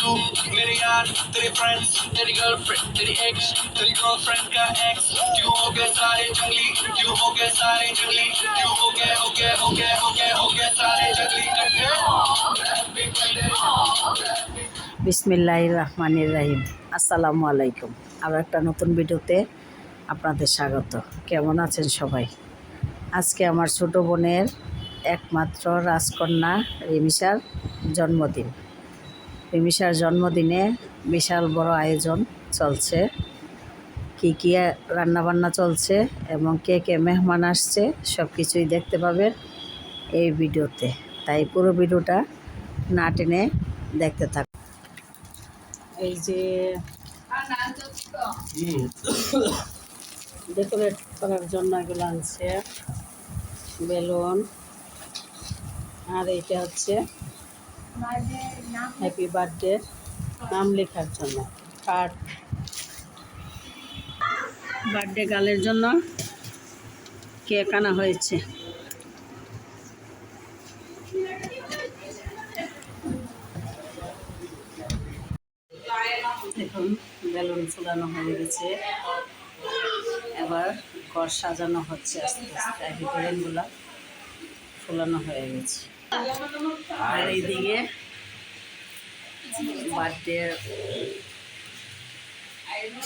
तू मेरे यार तेरे फ्रेंड्स तेरी गर्लफ्रेंड तेरी एक्स तेरी गर्लफ्रेंड का एक्स क्यों हो गए सारे जंगली क्यों हो गए सारे जंगली क्यों हो गए हो गए हो गए हो गए हो गए सारे जंगली इकट्ठे বিসমিল্লাহ রহমানির রাহিম আসসালামু আলাইকুম আরও একটা নতুন ভিডিওতে আপনাদের স্বাগত কেমন আছেন সবাই আজকে আমার ছোট বোনের একমাত্র রাজকন্যা রিমিশার জন্মদিন রিমিশার জন্মদিনে বিশাল বড় আয়োজন চলছে। কী কী রান্নাবান্না চলছে এবং কে কে মেহমান আসছে সব কিছুই দেখতে পাবেন এই ভিডিওতে। তাই পুরো ভিডিওটা না টেনে দেখতে থাক। এই যে ডেকোরেট করার জন্য এগুলো আনছে। বেলুন। আর এইটা হচ্ছে হ্যাপি বার্থডে নাম লেখার জন্য কার্ড বার্থডে গালের জন্য কেক আনা হয়েছে। দেখুন বেলুন ফুলানো হয়ে গেছে। এবার ঘর সাজানো হচ্ছে আস্তে আস্তে আগে বেলুনগুলো ফুলানো হয়ে গেছে। আর এইদিকে বার্থডে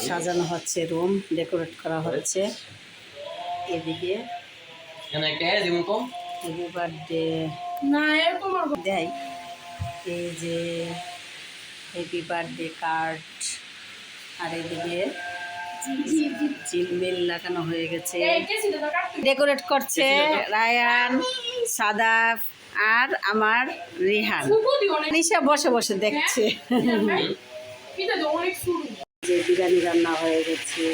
সাজানো হচ্ছে রুম ডেকোরেট করা হচ্ছে। এদিকে হ্যাপি বার্থডে দেয়। এই যে হ্যাপি বার্থডে কার্ড। আর এদিকে চিলমিল লাগানো হয়ে গেছে। ডেকোরেট করছে রায়ান সাদাফ আর আমার রিহান। নিশা বসে বসে দেখছে। যে বিরিয়ানি রান্না হয়ে গেছে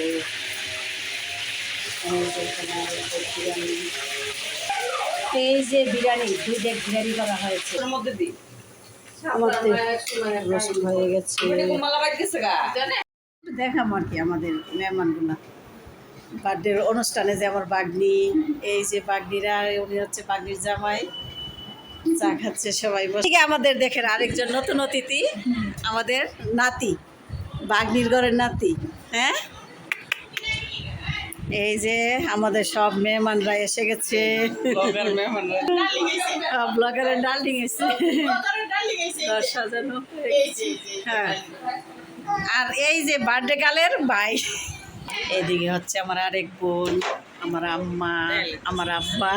এই যে বিরিয়ানি। দুই। ডেক বিরিয়ানি করা হয়েছে আমাদের রসুন হয়ে গেছে। আর কি আমাদের মেহমানগুলা। বার্থডের অনুষ্ঠানে যে আমার বাগনি এই যে বাগনিরা উনি হচ্ছে বাগনির জামাই। চা খাচ্ছে সবাই বসে। আমাদের দেখেন আরেকজন নতুন অতিথি আমাদের নাতি বাগনির ঘরের নাতি হ্যাঁ? এই যে আমাদের সব মেহমানরা এসে গেছে। ব্লগারের ডালিং এসে সাজানো হ্যাঁ। আর এই যে বার্থডে কালের ভাই। এইদিকে হচ্ছে আমার আরেক বোন, আমার আম্মা, আমার আব্বা,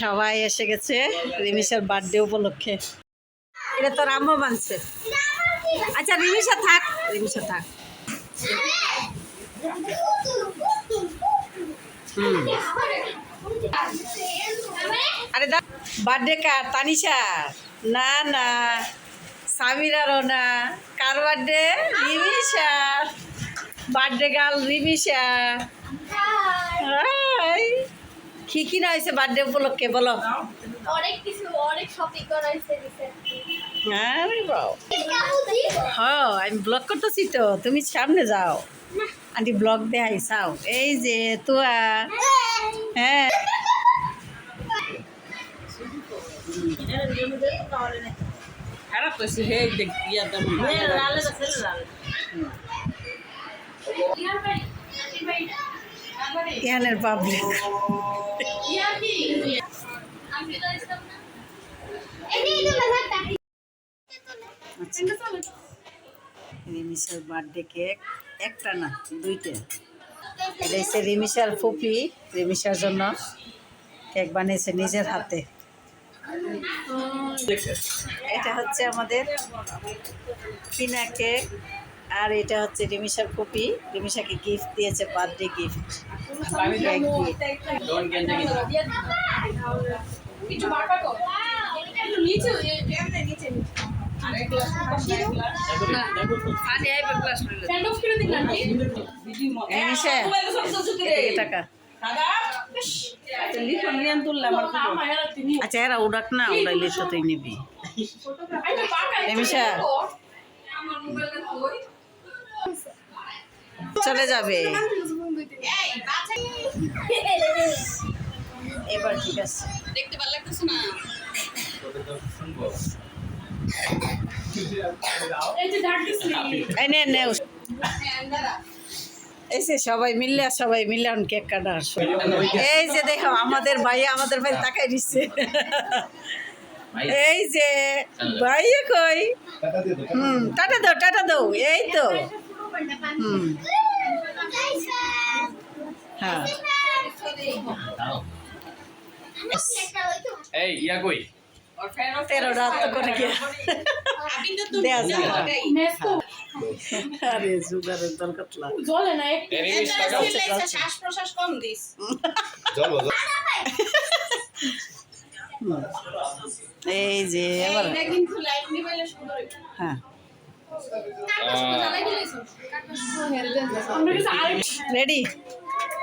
সবাই এসে গেছে রিমিশার বার্থডে উপলক্ষে। এটা তোর আম্মা বানছে। আচ্ছা রিমিশা থাক রিমিশা থাক। আরে দা বার্থডে কার? তানিশা? না না। সামিরারও না। কার birthday Rimisha birthday girl Rimisha hi. কি কি না হয়েছে বার্থডে উপলক্ষে বলো? অনেক কিছু অনেক শপিং করা হয়েছে হ্যাঁ আমি ব্লগ করতেছি তো তুমি সামনে যাও। আন্টি ব্লগ দেখাই চাও এই যে তুয়া। হ্যাঁ। ইহানের পাবলিক আমি তো যে বাজারটা। রিমিশার বার্থডে কেক একটা না, দুইটা। এটা হচ্ছে ফুপি। রিমিশার জন্য কেক বানিয়েছে নিজের হাতে। এটা হচ্ছে আমাদের কিনা কেক আর এটা হচ্ছে রিমিশার কপি। রিমিশাকে গিফট দিয়েছে বার্থডে গিফট কেক দিয়ে কিছু বাটা কর। একটু নিচে, এ- এমনি নিচে নিচে। Stand off করে দিন আন্টি। রিমিশা এদিকে টাকা। আচ্ছা এরা উড়াক না উড়াইলে তো তুই নিবি। আচ্ছা, চলে যাবে। এবার ঠিক আছে। দেখতে ভালো লাগতেছে না? যে সবাই মিললে সবাই মিললে এখন কেক কাটা এই যে দেখো আমাদের ভাই আমাদের ভাই তাকাই দিচ্ছে এই যে ভাই কই? হুম টাটা দাও টাটা দাও এই তো। হুম। হ্যাঁ। এই ইয়া কই? তেরো রাত করে গিয়ে। দেয়া যায়। মেসকো আরে সুগারের দরকার লা জলে না এক টেরিস টাকা শ্বাস প্রশ্বাস কম দিস। এই যে এবার কিন্তু লাইট নিবাইলে সুন্দর হ্যাঁ। আমরা রেডি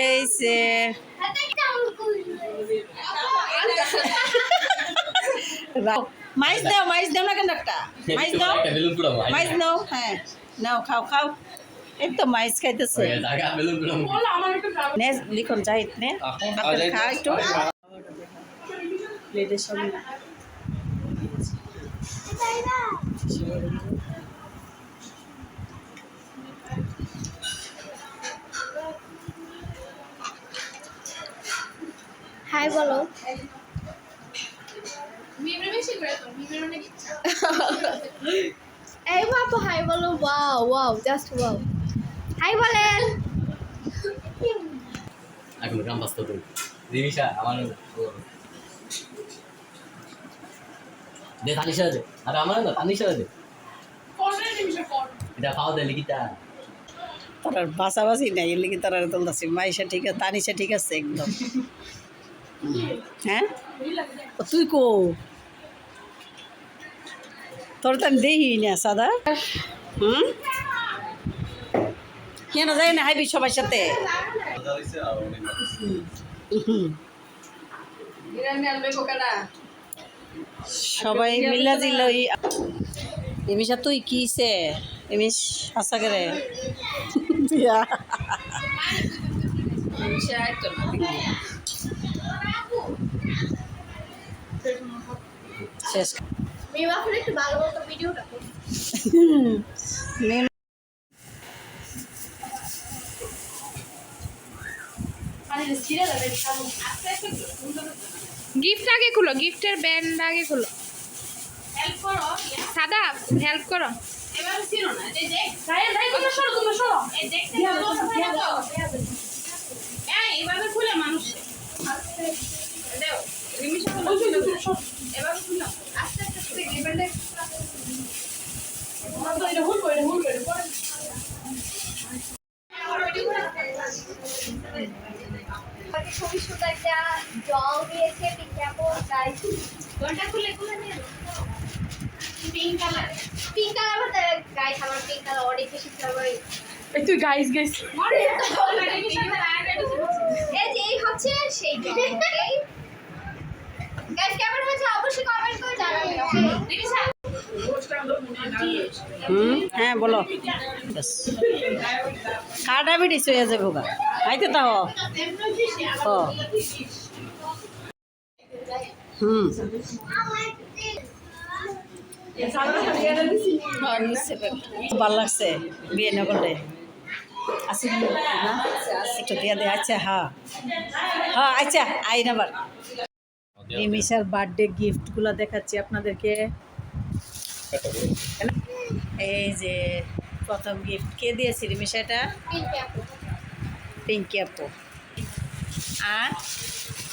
এই সে রাও। মাইস দাও মাইস দাও না কেন একটা মাইস দাও মাইস নাও হ্যাঁ নাও খাও খাও এই তো মাইস খাইতেছে টাকা বেলুন পুরাবো বলো আমার একটু দাও নে লিখন জাহিদ নে খা একটু প্লেটের সঙ্গে হাই বলো। এই বাপু হাই বলো wow wow just wow hi বলেন। এখন কাম বাস্ত তুই দিবিশা আমার দে তানিশা দে আরে আমার না তানিশা দে এটা খাওয়া দে লিখিতা। তার বাসাবাসি নাই লিগে তারা তুলতেছি। ঠিক আছে তানিসা ঠিক আছে একদম। হ্যাঁ? তুই কো? তোর তো আমি দেখি না সাদা। হুম? কেন যাই না হাইবি সবার সাথে। সবাই মিলা দিল এমিশা তুই কিছে এমিস আশা করে। দিয়া শেষ একটু ভালো মতো ভিডিওটা মানে গিফট আগে খুলো গিফটের ব্যান্ড আগে খুলো সাদা হেল্প করো এবার ছিল না এই দেখ গায়ে গায়ে তোমরা সরো তোমরা সরো এই দেখতে ভালো হয় না তো এই এভাবে খুলে মানুষ দেও রিমিশা খুলে এভাবে খুলে আস্তে আস্তে আস্তে গিভেন্টে তো এটা হুল করে হুল করে পরে আমাকে খুবই সুন্দর একটা জল দিয়েছে বিজ্ঞাপন গাইস ঘণ্টা খুলে খুলে নিয়ে পিঙ্ক কালার পিঙ্ক কালার মধ্যে গাইস আমার পিঙ্ক কালার অনেক বেশি ফেভারিট এই তুই গাইস গাইস এই হচ্ছে সেই গাইস কেমন হয়েছে? অবশ্যই কমেন্ট করে জানাবেন হুম? হ্যাঁ বলো। কার ডায়াবেটিস হয়ে যাবে গা আইতে তাও ও হুম। ভালো লাগছে বিয়ে না করলে আসি না একটু দিয়ে দে আচ্ছা হ্যাঁ হ্যাঁ আচ্ছা আই নাম্বার রিমিশার বার্থডে গিফটগুলো দেখাচ্ছি আপনাদেরকে। এই যে প্রথম গিফট। কে দিয়েছি রিমিশা এটা পিঙ্ক আপু আর?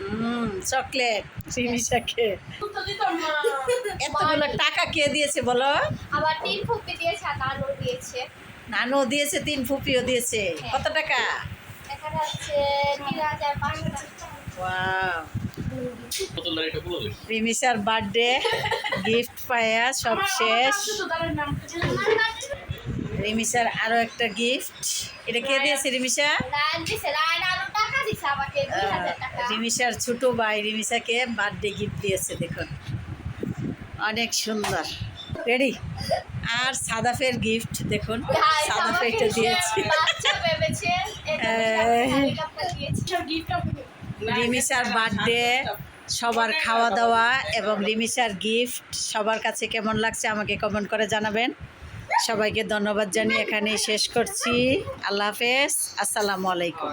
হুম চকলেট এতগুলো টাকা কে দিয়েছে বলো? আবার তিন ফুপি দিয়েছে নানু দিয়েছে। নানু দিয়েছে তিন ফুপিও দিয়েছে। কত টাকা? বার্থডে গিফট পায়া সব শেষ। তো রিমিশার আরও একটা গিফট। এটা কে দিয়েছে রিমিশা? রিমিশার ছোট ভাই রিমিশাকে বার্থডে গিফট দিয়েছে দেখুন। অনেক সুন্দর। রেডি আর সাদাফের গিফট দেখুন সাদাফেরটা দিয়েছে। গিফট রিমিশার বার্থডে সবার খাওয়া দাওয়া এবং রিমিশার গিফট সবার কাছে কেমন লাগছে আমাকে কমেন্ট করে জানাবেন। সবাইকে ধন্যবাদ জানিয়ে এখানেই শেষ করছি। আল্লাহ হাফেজ। আসসালামু আলাইকুম।